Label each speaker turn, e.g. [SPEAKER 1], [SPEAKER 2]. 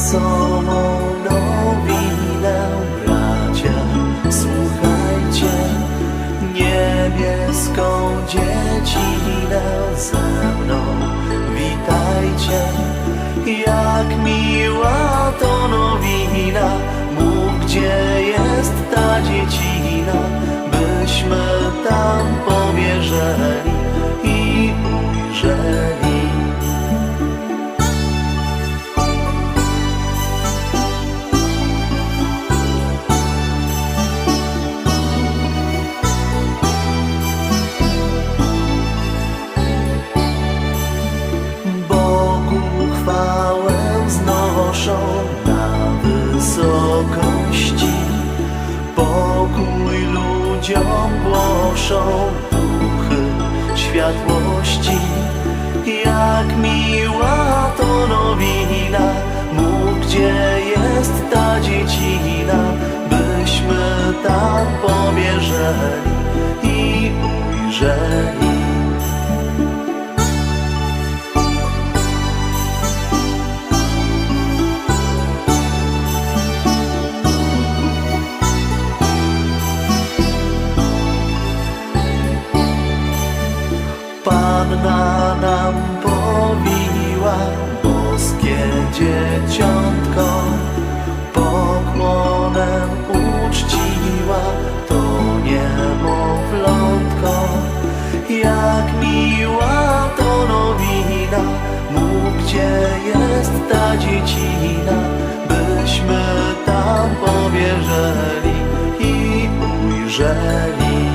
[SPEAKER 1] sobą nowinę bracia. Słuchajcie niebieską dziecinę za mną. Witajcie jak miła to nowina. Mów gdzie jest ta dziecina Byśmy tam powierzeli Pokój ludziom głoszą duchy światłości, jak mi Panna nam powiła boskie dzieciątko, pokłonem uczciła to niemowlątko. Jak miła to nowina, mów gdzie jest ta dziecina, byśmy tam powierzeli i ujrzeli.